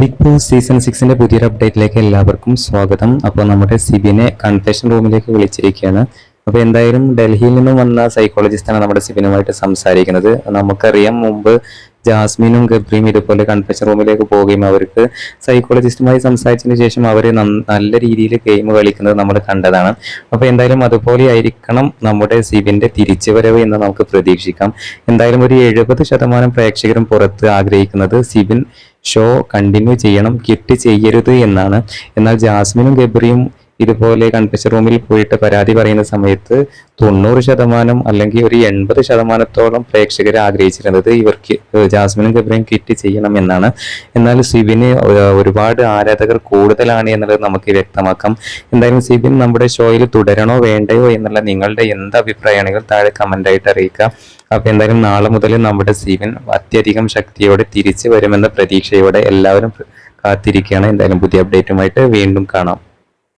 Big boss season സിക്സിന്റെ പുതിയൊരു അപ്ഡേറ്റിലേക്ക് എല്ലാവർക്കും സ്വാഗതം. അപ്പോൾ നമ്മുടെ സിബിനെ കൺഫെഷൻ റൂമിലേക്ക് വിളിച്ചിരിക്കുകയാണ്. അപ്പോൾ എന്തായാലും ഡൽഹിയിൽ നിന്നും വന്ന സൈക്കോളജിസ്റ്റാണ് നമ്മുടെ സിബിനുമായിട്ട് സംസാരിക്കുന്നത്. നമുക്കറിയാം മുമ്പ് ജാസ്മിനും ഗബ്രിയും ഇതുപോലെ കൺഫെഷൻ റൂമിലേക്ക് പോവുകയും അവർക്ക് സൈക്കോളജിസ്റ്റുമായി സംസാരിച്ചതിന് ശേഷം അവർ നല്ല രീതിയിൽ ഗെയിം കളിക്കുന്നത് നമ്മൾ കണ്ടതാണ്. അപ്പോൾ എന്തായാലും അതുപോലെ ആയിരിക്കണം നമ്മുടെ സിബിന്റെ തിരിച്ചുവരവ് എന്ന് നമുക്ക് പ്രതീക്ഷിക്കാം. എന്തായാലും ഒരു എഴുപത് ശതമാനം പ്രേക്ഷകരും പുറത്ത് ആഗ്രഹിക്കുന്നത് സിബിൻ ഷോ കണ്ടിന്യൂ ചെയ്യണം കിട്ടി ചെയ്യരുത് എന്നാണ്. എന്നാൽ ജാസ്മിനും ഗബ്രിയും ഇതുപോലെ കൺഫെഷൻ റൂമിൽ പോയിട്ട് പരാതി പറയുന്ന സമയത്ത് തൊണ്ണൂറ് ശതമാനം അല്ലെങ്കിൽ ഒരു എൺപത് ശതമാനത്തോളം പ്രേക്ഷകർ ആഗ്രഹിച്ചിരുന്നത് ഇവർക്ക് ജാസ്മിനും ഗബ്രയും കിറ്റ് ചെയ്യണം എന്നാണ്. എന്നാൽ സിബിന് ഒരുപാട് ആരാധകർ കൂടുതലാണ് എന്നുള്ളത് നമുക്ക് വ്യക്തമാക്കാം. എന്തായാലും സിബിൻ നമ്മുടെ ഷോയിൽ തുടരണോ വേണ്ടയോ എന്നുള്ള നിങ്ങളുടെ എന്ത് അഭിപ്രായമാണെങ്കിൽ താഴെ കമന്റായിട്ട് ആയിട്ട് അറിയിക്കുക. അപ്പൊ എന്തായാലും നാളെ മുതൽ നമ്മുടെ സിബിൻ അത്യധികം ശക്തിയോടെ തിരിച്ചു വരുമെന്ന പ്രതീക്ഷയോടെ എല്ലാവരും കാത്തിരിക്കുകയാണ്. എന്തായാലും പുതിയ അപ്ഡേറ്റുമായിട്ട് വീണ്ടും കാണാം.